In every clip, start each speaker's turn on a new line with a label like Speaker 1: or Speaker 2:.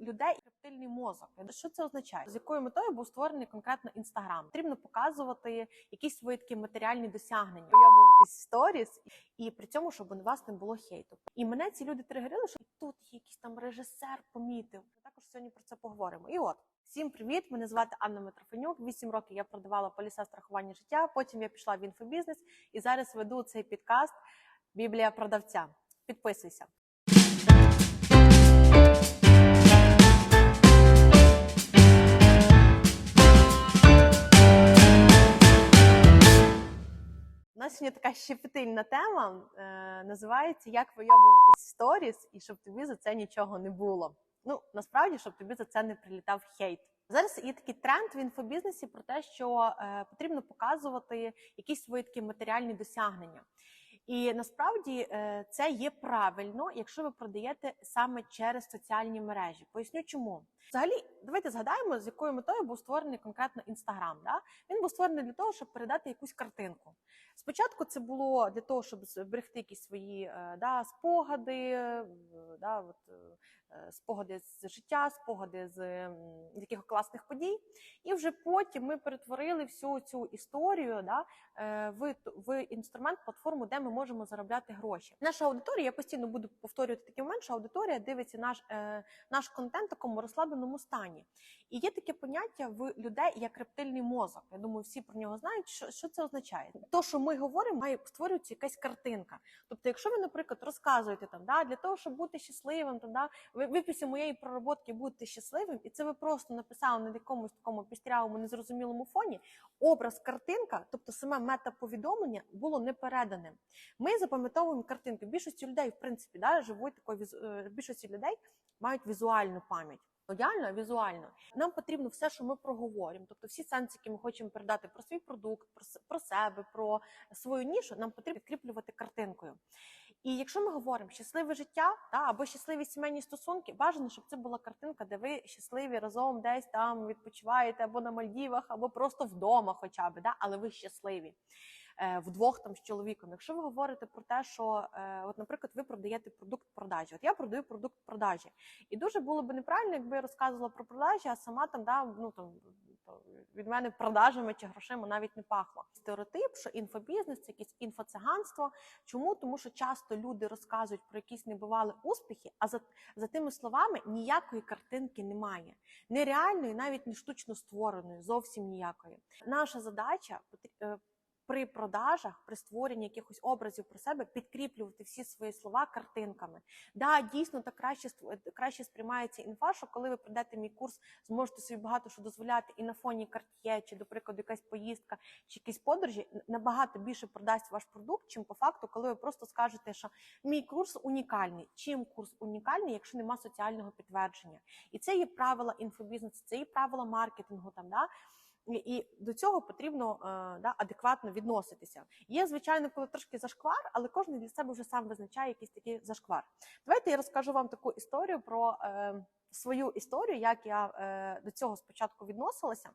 Speaker 1: людей рептильний мозок. Що це означає? З якою метою був створений конкретно інстаграм? Потрібно показувати якісь свої такі матеріальні досягнення, уявуватись сторіс, і при цьому, щоб у вас не було хейту. І мене ці люди тригерили, що тут якийсь там режисер помітив. Ми також сьогодні про це поговоримо. І от. Всім привіт! Мене звати Анна Митрофанюк. Вісім років я продавала поліса страхування життя. Потім я пішла в інфобізнес і зараз веду цей підкаст Біблія продавця. Підписуйся. Сьогодні така щепетильна тема. Е, називається Як вийобуватись в сторіс і щоб тобі за це нічого не було. Ну насправді, щоб тобі за це не прилітав хейт. Зараз є такий тренд в інфобізнесі про те, що е, потрібно показувати якісь свої такі матеріальні досягнення. І насправді е, це є правильно, якщо ви продаєте саме через соціальні мережі. Поясню, чому взагалі давайте згадаємо, з якою метою був створений конкретно інстаграм. Да? Він був створений для того, щоб передати якусь картинку. Спочатку це було для того, щоб зберегти якісь свої е, да, спогади, е, да, от, е, спогади з життя, спогади з м, яких класних подій. І вже потім ми перетворили всю цю історію да, в, в інструмент, платформу, де ми можемо заробляти гроші. Наша аудиторія, я постійно буду повторювати такий момент, що аудиторія дивиться наш, наш контент такому розслабленому стані. І є таке поняття в людей як рептильний мозок. Я думаю, всі про нього знають, що, що це означає. То, що ми говоримо, має створюється якась картинка. Тобто, якщо ви, наприклад, розказуєте там, да, для того, щоб бути щасливим, там, да, ви, після моєї пророботки будете щасливим, і це ви просто написали на якомусь такому пістрявому, незрозумілому фоні. Образ, картинка, тобто саме мета-повідомлення, було не переданим. Ми запам'ятовуємо картинки. Більшості людей, в принципі, да, живуть такою е, більшості людей мають візуальну пам'ять. А візуально. Нам потрібно все, що ми проговоримо, тобто всі сенси, які ми хочемо передати про свій продукт, про, про себе, про свою нішу, нам потрібно підкріплювати картинкою. І якщо ми говоримо щасливе життя та, або щасливі сімейні стосунки, бажано, щоб це була картинка, де ви щасливі разом десь там відпочиваєте або на Мальдівах, або просто вдома, хоча б, да, але ви щасливі. Е, Вдвох там з чоловіком. Якщо ви говорите про те, що, е, от, наприклад, ви продаєте продукт продажі, от я продаю продукт продажі, і дуже було б неправильно, якби я розказувала про продажі, а сама там да, ну там від мене продажами чи грошима навіть не пахло. Стереотип, що інфобізнес це якесь інфоциганство. Чому? Тому що часто люди розказують про якісь небувалі успіхи, а за, за тими словами ніякої картинки немає. Нереальної, навіть не штучно створеної, зовсім ніякої. Наша задача е, при продажах, при створенні якихось образів про себе підкріплювати всі свої слова картинками. Да, дійсно так краще ст- краще сприймається інфа, що коли ви прийдете мій курс, зможете собі багато що дозволяти і на фоні карт'є, чи, до прикладу, якась поїздка, чи якісь подорожі, набагато більше продасть ваш продукт, чим по факту, коли ви просто скажете, що мій курс унікальний. Чим курс унікальний, якщо нема соціального підтвердження? І це є правила інфобізнесу, це є правила маркетингу там. Да? І до цього потрібно е, да, адекватно відноситися. Є, звичайно, коли трошки зашквар, але кожен для себе вже сам визначає якийсь такий зашквар. Давайте я розкажу вам таку історію про е, свою історію, як я е, до цього спочатку відносилася,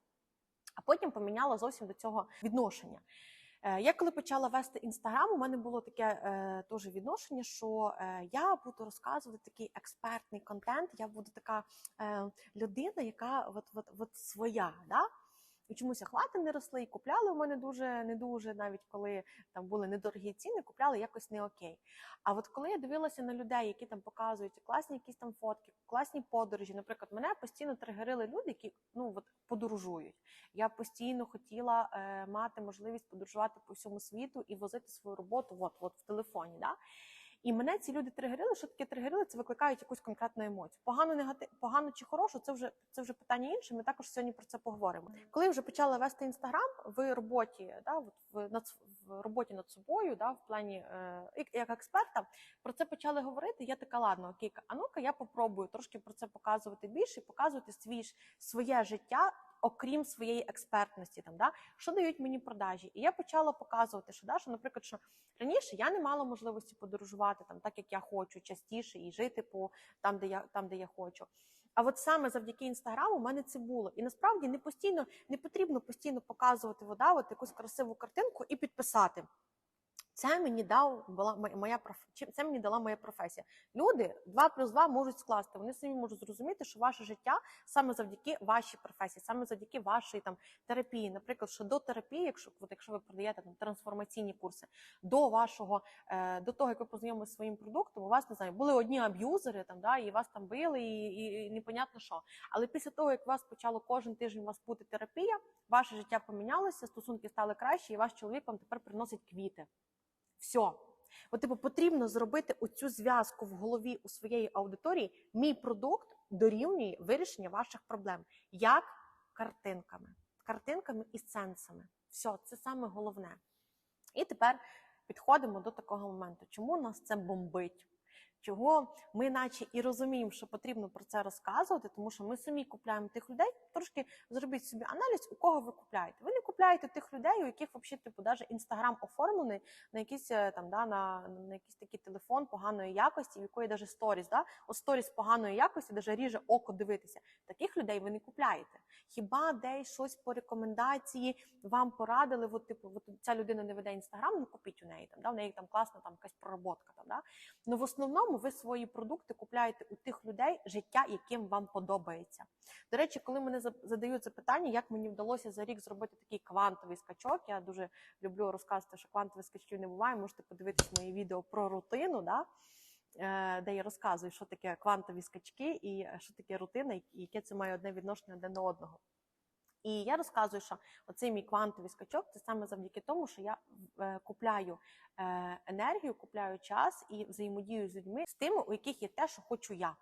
Speaker 1: а потім поміняла зовсім до цього відношення. Е, Я коли почала вести інстаграм, у мене було таке е, теж відношення, що е, я буду розказувати такий експертний контент. Я буду така е, людина, яка от, от, от своя. Да? І чомусь охвати не росли, і купляли у мене дуже не дуже, навіть коли там були недорогі ціни, купляли якось не окей. А от коли я дивилася на людей, які там показують класні якісь там фотки, класні подорожі, наприклад, мене постійно тригерили люди, які ну от подорожують. Я постійно хотіла е, мати можливість подорожувати по всьому світу і возити свою роботу от, от в телефоні. Да? І мене ці люди тригерили. Що таке тригерили? Це викликають якусь конкретну емоцію. Погано, негатив, погано чи хорошо, це вже це вже питання інше. Ми також сьогодні про це поговоримо. Коли я вже почала вести інстаграм в роботі, да, в над в роботі над собою, да, в плані е, як- експерта, про це почали говорити. Я така, ладно, окей, а ну-ка я попробую трошки про це показувати більше, і показувати свій своє життя. Окрім своєї експертності, там да що дають мені продажі, і я почала показувати, що да, що, наприклад, що раніше я не мала можливості подорожувати там, так як я хочу, частіше і жити по там, де я там, де я хочу. А от саме завдяки інстаграму в мене це було. І насправді не постійно не потрібно постійно показувати вода, от якусь красиву картинку і підписати. Це мені дав була мо- моя це мені дала моя професія. Люди 2 плюс 2 можуть скласти. Вони самі можуть зрозуміти, що ваше життя саме завдяки вашій професії, саме завдяки вашій там терапії. Наприклад, що до терапії, якщо от, якщо ви продаєте там трансформаційні курси, до вашого е, до того, як ви познайомилися зі своїм продуктом, у вас не знаю, були одні аб'юзери там, да, і вас там били, і, і, і непонятно що. Але після того, як вас почало кожен тиждень у вас бути терапія, ваше життя помінялося, стосунки стали кращі, і ваш чоловік вам тепер приносить квіти. Все. От, типу, потрібно зробити оцю зв'язку в голові у своєї аудиторії. Мій продукт дорівнює вирішення ваших проблем. Як картинками, картинками і сенсами. Все, це саме головне. І тепер підходимо до такого моменту, чому нас це бомбить. Чого ми, наче, і розуміємо, що потрібно про це розказувати, тому що ми самі купляємо тих людей. Трошки зробіть собі аналіз, у кого ви купляєте. Ви не купляєте тих людей, у яких взагалі типу даже інстаграм оформлений на якийсь е, там да на, на якийсь такий телефон поганої якості, в якої даже сторіс, да от сторіс поганої якості, даже ріже око дивитися. Таких людей ви не купляєте. Хіба десь щось по рекомендації вам порадили? От, типу, от ця людина не веде інстаграм, ну купіть у неї там. Да, в неї там класна там якась проработка. Там да. Ну в основному ви свої продукти купляєте у тих людей, життя, яким вам подобається. До речі, коли мене за- задають запитання, як мені вдалося за рік зробити такий квантовий скачок, я дуже люблю розказувати, що квантових скачків не буває. Можете подивитися мої відео про рутину, да? е, де я розказую, що таке квантові скачки і е, що таке рутина, і яке це має одне відношення один до одного. І я розказую, що оцей мій квантовий скачок це саме завдяки тому, що я е, купляю е, енергію, купляю час і взаємодію з людьми з тими, у яких є те, що хочу я.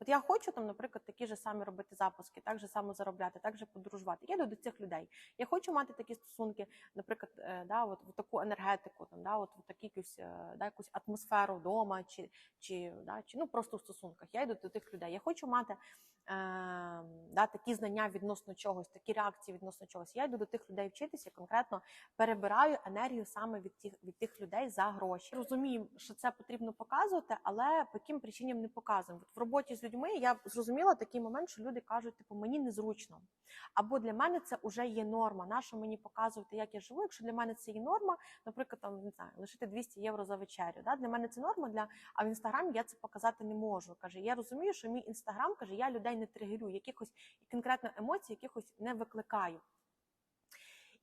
Speaker 1: От я хочу там, наприклад, такі ж самі робити запуски, так же само заробляти, так же подорожувати. Я йду до цих людей. Я хочу мати такі стосунки, наприклад, е, да, от, в таку енергетику, там, да, от, в таку якусь, да, якусь атмосферу вдома, чи, чи, да, чи ну, просто в стосунках. Я йду до тих людей. Я хочу мати да, такі знання відносно чогось, такі реакції відносно чогось. Я йду до тих людей вчитися, конкретно перебираю енергію саме від тих, від тих людей за гроші. Розумію, що це потрібно показувати, але по яким причинам не показуємо. От в роботі з людьми я зрозуміла такий момент, що люди кажуть, типу, мені незручно. Або для мене це вже є норма. Нащо мені показувати, як я живу? Якщо для мене це є норма, наприклад, там не знаю, лишити 200 євро за вечерю. Да? Для мене це норма, для а в інстаграмі я це показати не можу. Каже, я розумію, що мій інстаграм каже, я людей не тригерю, якихось конкретно емоцій, якихось не викликаю.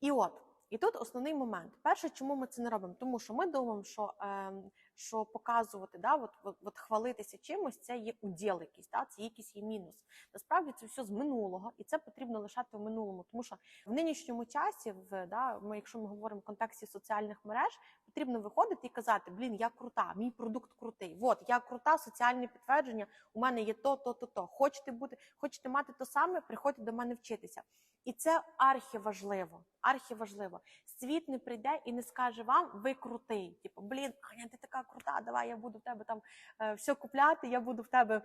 Speaker 1: І от, і тут основний момент. Перше, чому ми це не робимо? Тому що ми думаємо, що, ем, що показувати, да, от, от, от хвалитися чимось, це є уділ якийсь, да, це якийсь є мінус. Насправді це все з минулого, і це потрібно лишати в минулому. Тому що в нинішньому часі, в да, ми, якщо ми говоримо в контексті соціальних мереж, потрібно виходити і казати: блін, я крута, мій продукт крутий. От я крута, соціальне підтвердження. У мене є то, то, то, то. Хочете бути, хочете мати то саме, приходьте до мене вчитися. І це архіважливо. Архіважливо. Світ не прийде і не скаже вам, ви крутий. Типу, блін, Аня, ти така крута, давай я буду в тебе там е, все купляти, я буду в тебе.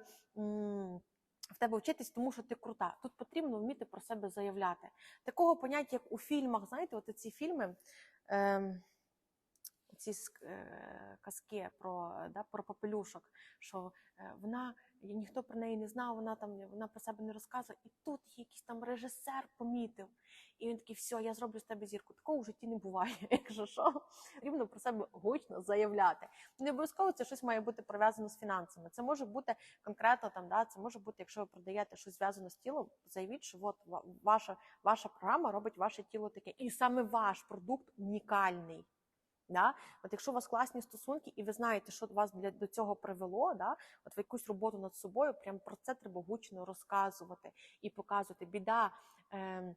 Speaker 1: в тебе вчитись, тому що ти крута. Тут потрібно вміти про себе заявляти. Такого поняття, як у фільмах, знаєте, от ці фільми, ем, ці е, казки про, е, да, про попелюшок, що е, вона ніхто про неї не знав, вона там вона про себе не розказує. І тут якийсь там режисер помітив. І він такий, все, я зроблю з тебе зірку. Такого в житті не буває. Якщо що, потрібно про себе гучно заявляти. Не обов'язково це щось має бути пов'язано з фінансами. Це може бути конкретно там, да, це може бути, якщо ви продаєте щось зв'язане з тілом, заявіть, що от ваша, ваша програма робить ваше тіло таке. І саме ваш продукт унікальний. Да? От якщо у вас класні стосунки, і ви знаєте, що вас для до цього привело, да? от в якусь роботу над собою, прям про це треба гучно розказувати і показувати. Біда, е,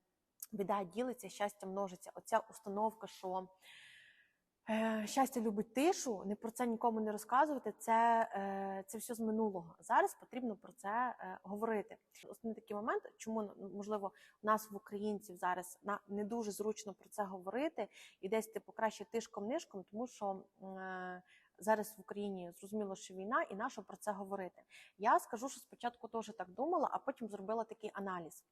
Speaker 1: біда ділиться, щастя множиться. Оця установка, що щастя любить тишу, не про це нікому не розказувати. Це, е, це все з минулого. Зараз потрібно про це е, говорити. Основний такий момент, чому ну, можливо нас в українців зараз на не дуже зручно про це говорити, і десь типу краще тишком нишком, тому що. Е, зараз в Україні зрозуміло, що війна, і нащо про це говорити. Я скажу, що спочатку теж так думала, а потім зробила такий аналіз.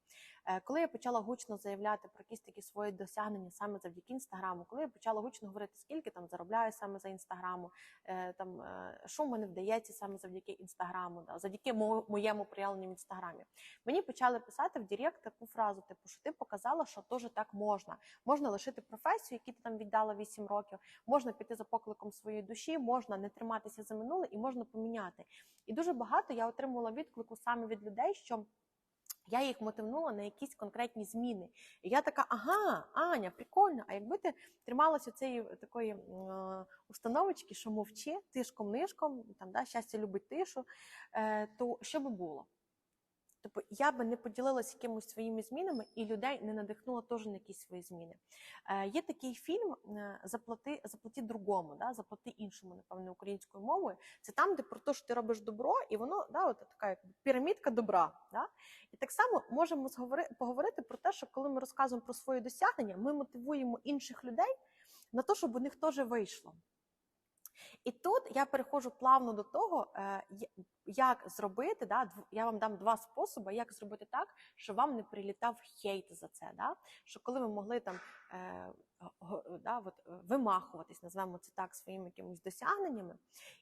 Speaker 1: Е, Коли я почала гучно заявляти про якісь такі свої досягнення саме завдяки інстаграму, коли я почала гучно говорити, скільки там заробляю саме за інстаграму, е, там е, що в мене вдається саме завдяки інстаграму, да, завдяки мо- моєму проявленню в інстаграмі. Мені почали писати в Директ таку фразу: типу, що ти показала, що теж так можна. Можна лишити професію, яку ти там віддала 8 років, можна піти за покликом своєї душі, можна не триматися за минуле і можна поміняти. І дуже багато я отримувала відклику саме від людей, що. Я їх мотивнула на якісь конкретні зміни. І я така, ага, Аня, прикольно. А якби ти трималася цієї такої е, установочки, що мовчи, тишком нишком, там да, щастя любить тишу, е, то що би було? Тобто я би не поділилася якимось своїми змінами і людей не надихнула теж на якісь свої зміни. Е, є такий фільм е, Заплати, заплати другому, да, заплати іншому, напевно, українською мовою. Це там, де про те, що ти робиш добро, і воно да, от така як пірамідка добра. Да? І так само можемо поговорити про те, що коли ми розказуємо про свої досягнення, ми мотивуємо інших людей на те, щоб у них теж вийшло. І тут я переходжу плавно до того, е, як зробити, да, я вам дам два способи, як зробити так, щоб вам не прилітав хейт за це. Да? Що коли ви могли там е, да, от, е, вимахуватись, назвемо це так, своїми якимись досягненнями,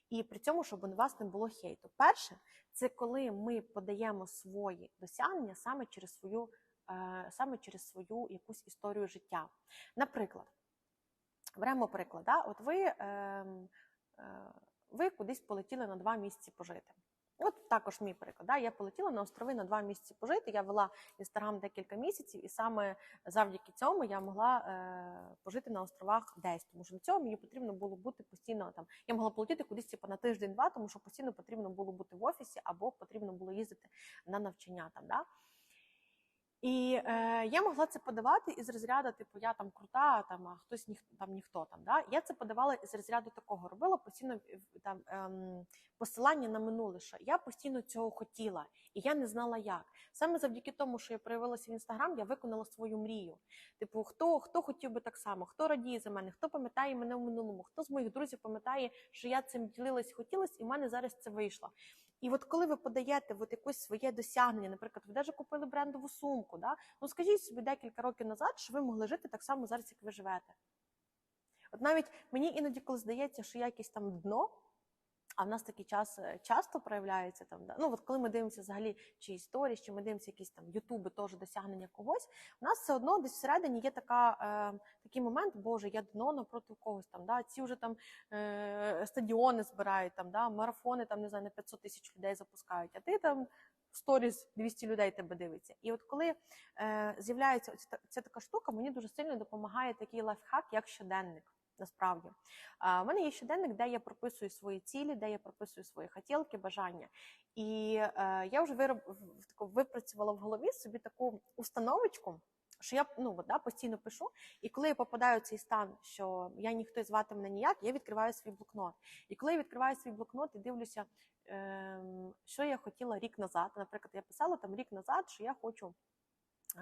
Speaker 1: і при цьому, щоб у вас не було хейту. Перше, це коли ми подаємо свої досягнення саме через свою, саме через свою якусь історію життя. Наприклад, беремо приклад, да? от ви. ем, ви кудись полетіли на два місяці пожити. От також мій приклад. Да? Я полетіла на острови на два місяці пожити. Я вела інстаграм декілька місяців, і саме завдяки цьому я могла е, пожити на островах десь. Тому що для цього мені потрібно було бути постійно там. Я могла полетіти кудись типу, на тиждень-два, тому що постійно потрібно було бути в офісі або потрібно було їздити на навчання там. Да? І е, я могла це подавати із розряду, типу, я там крута, там, а хтось ніх, там ніхто там. Да? Я це подавала із розряду такого, робила постійно е, там ем, посилання на минуле, що я постійно цього хотіла, і я не знала як. Саме завдяки тому, що я проявилася в інстаграм, я виконала свою мрію. Типу, хто, хто хотів би так само, хто радіє за мене, хто пам'ятає мене в минулому, хто з моїх друзів пам'ятає, що я цим ділилась, хотілась, і в мене зараз це вийшло. І от коли ви подаєте от якесь своє досягнення, наприклад, ви навіть купили брендову сумку, да? ну скажіть собі декілька років назад, що ви могли жити так само зараз, як ви живете. От навіть мені іноді, коли здається, що я якесь там дно, а в нас такий час е, часто проявляється там. Да? Ну от коли ми дивимося взагалі чи історії, чи ми дивимося якісь там Ютуби, теж досягнення когось, у нас все одно десь всередині є така, е, такий момент, боже, я дно напроти когось там. Да? Ці вже там е, стадіони збирають, там, да? марафони там, не знаю, на 500 тисяч людей запускають, а ти там. в Сторіс 200 людей тебе дивиться. І от коли е, з'являється ця, ця така штука, мені дуже сильно допомагає такий лайфхак, як щоденник. Насправді, в мене є щоденник, де я прописую свої цілі, де я прописую свої хотілки, бажання. І е, я вже вироб, випрацювала в голові собі таку установочку, що я ну, да, постійно пишу. І коли я попадаю в цей стан, що я ніхто звати мене ніяк, я відкриваю свій блокнот. І коли я відкриваю свій блокнот і дивлюся, ем, що я хотіла рік назад. Наприклад, я писала там рік назад, що я хочу.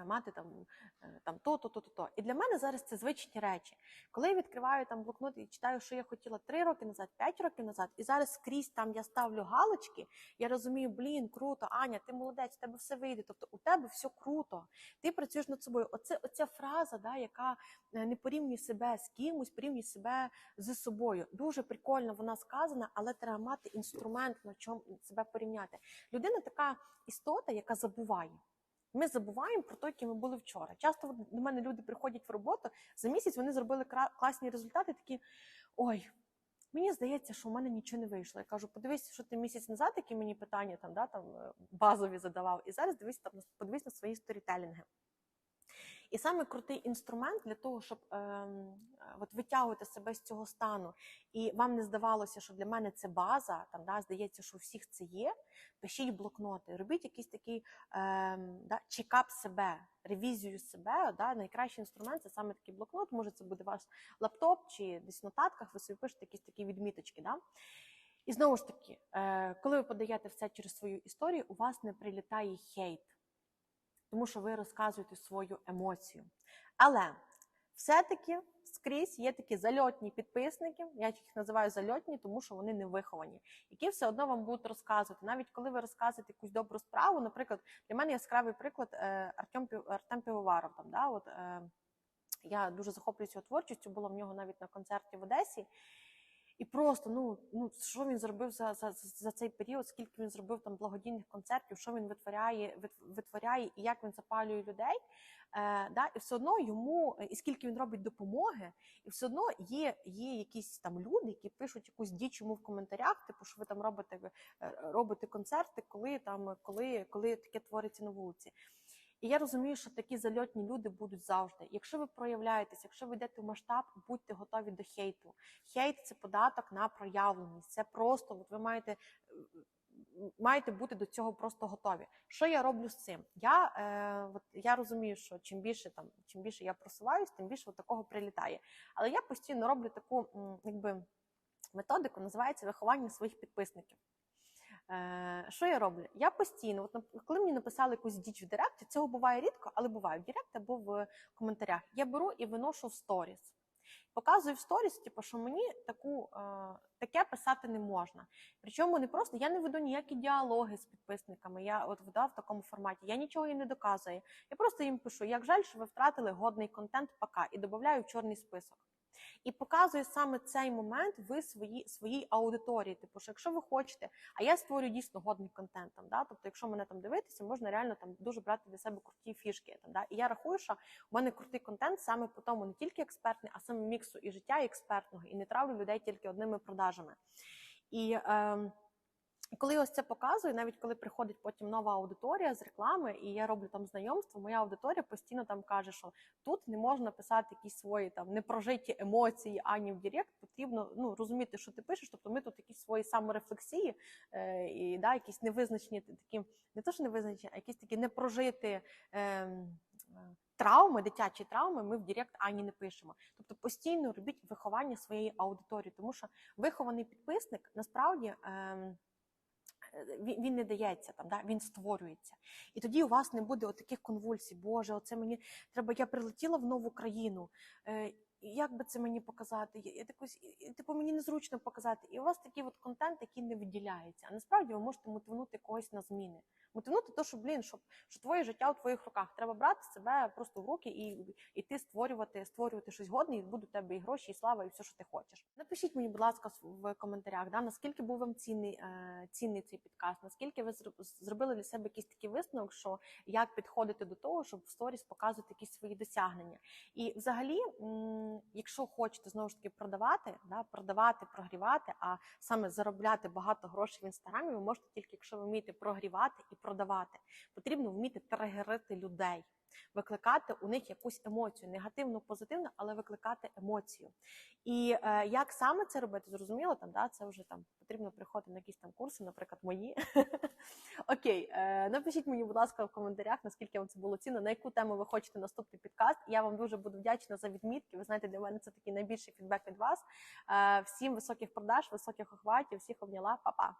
Speaker 1: Мати там, е, там то, то, то. І для мене зараз це звичні речі. Коли я відкриваю там блокнот і читаю, що я хотіла 3 роки назад, 5 років назад, і зараз скрізь там я ставлю галочки, я розумію, блін, круто, Аня, ти молодець, у тебе все вийде. Тобто у тебе все круто. Ти працюєш над собою. Оце оця фраза, да, яка е, не порівнює себе з кимось, порівнює себе з собою. Дуже прикольно вона сказана, але треба мати інструмент, на чому себе порівняти. Людина така істота, яка забуває. Ми забуваємо про те, які ми були вчора. Часто до мене люди приходять в роботу за місяць. Вони зробили класні результати. Такі ой, мені здається, що в мене нічого не вийшло. Я кажу, подивись, що ти місяць назад, які мені питання там, да, там е, базові задавав, і зараз дивись там подивись на свої сторітелінги. І саме крутий інструмент для того, щоб ем, е, от витягувати себе з цього стану, і вам не здавалося, що для мене це база, там да, здається, що у всіх це є. Пишіть блокноти, робіть якийсь такий ем, да, чекап себе, ревізію себе. Да, найкращий інструмент це саме такий блокнот. Може, це буде ваш лаптоп чи десь в нотатках, ви собі пишете якісь такі відміточки. Да? І знову ж таки, е, коли ви подаєте все через свою історію, у вас не прилітає хейт тому що ви розказуєте свою емоцію. Але все-таки скрізь є такі зальотні підписники, я їх називаю зальотні, тому що вони не виховані, які все одно вам будуть розказувати. Навіть коли ви розказуєте якусь добру справу, наприклад, для мене яскравий приклад е, Артем Артем Півоваров. Там, да, от, е, я дуже захоплююся його творчістю, була в нього навіть на концерті в Одесі. І просто, ну, ну що він зробив за, за, за цей період, скільки він зробив там благодійних концертів, що він витворяє, вит- витворяє і як він запалює людей. Е, да, і все одно йому, і скільки він робить допомоги, і все одно є, є якісь там люди, які пишуть якусь діч йому в коментарях, типу, що ви там робите, е, робите концерти, коли там, коли, коли таке твориться на вулиці. І я розумію, що такі зальотні люди будуть завжди. Якщо ви проявляєтесь, якщо ви йдете в масштаб, будьте готові до хейту. Хейт це податок на проявленість. Це просто от ви маєте. Маєте бути до цього просто готові. Що я роблю з цим? Я, е, от, я розумію, що чим більше там, чим більше я просуваюсь, тим більше от такого прилітає. Але я постійно роблю таку якби, методику, називається виховання своїх підписників. Е, що я роблю? Я постійно, от коли мені написали якусь діч в Директі, цього буває рідко, але буває в Директ або в коментарях. Я беру і виношу в сторіс. Показую в сторіс, типу, що мені таку, е, таке писати не можна. Причому не просто я не веду ніякі діалоги з підписниками. Я от веду в такому форматі. Я нічого їм не доказую. Я просто їм пишу: як жаль, що ви втратили годний контент, пока і додаю в чорний список. І показую саме цей момент ви свої, своїй аудиторії. Типу, що якщо ви хочете, а я створюю дійсно годний контент. Там, да? Тобто, якщо мене там дивитися, можна реально там дуже брати для себе круті фішки. Там, да? І я рахую, що в мене крутий контент саме по тому, не тільки експертний, а саме міксу і життя і експертного, і не травлю людей тільки одними продажами. І е, коли я ось це показую, навіть коли приходить потім нова аудиторія з реклами, і я роблю там знайомство, моя аудиторія постійно там каже, що тут не можна писати якісь свої там непрожиті емоції ані в Директ. Потрібно ну розуміти, що ти пишеш. Тобто ми тут якісь свої саморефлексії е, і да, якісь невизначені такі, не то що невизначені, а якісь такі непрожиті. Е, Травми, дитячі травми, ми в Директ ані не пишемо. Тобто постійно робіть виховання своєї аудиторії, тому що вихований підписник насправді е, він, не дається там, да? він створюється. І тоді у вас не буде таких конвульсій. Боже, оце мені треба. Я прилетіла в нову країну. Як би це мені показати? Я, я якось, і- типу, мені незручно показати. І у вас такий от контент, який не виділяється. А насправді ви можете мотивнути когось на зміни. Мотивнути то, що блін, щоб що твоє життя у твоїх руках. Треба брати себе просто в руки і іти створювати, створювати щось годне, і будуть у тебе і гроші, і слава, і все, що ти хочеш. Напишіть мені, будь ласка, в коментарях, да, наскільки був вам цінний, е, цінний цей підкаст, наскільки ви зроб- зробили для себе якийсь такий висновок, що як підходити до того, щоб в сторіс показувати якісь свої досягнення. І взагалі, м, якщо хочете знову ж таки продавати, да, продавати, прогрівати, а саме заробляти багато грошей в інстаграмі, ви можете тільки, якщо ви вмієте прогрівати і продавати. Потрібно вміти тригерити людей, викликати у них якусь емоцію, негативну, позитивну, але викликати емоцію. І е, як саме це робити, зрозуміло, там да, це вже там потрібно приходити на якісь там курси, наприклад, мої. Окей, е, напишіть мені, будь ласка, в коментарях, наскільки вам це було цінно, на яку тему ви хочете наступний підкаст. Я вам дуже буду вдячна за відмітки. Ви знаєте, для мене це такий найбільший фідбек від вас. Е, всім високих продаж, високих охватів, всіх обняла, Па-па!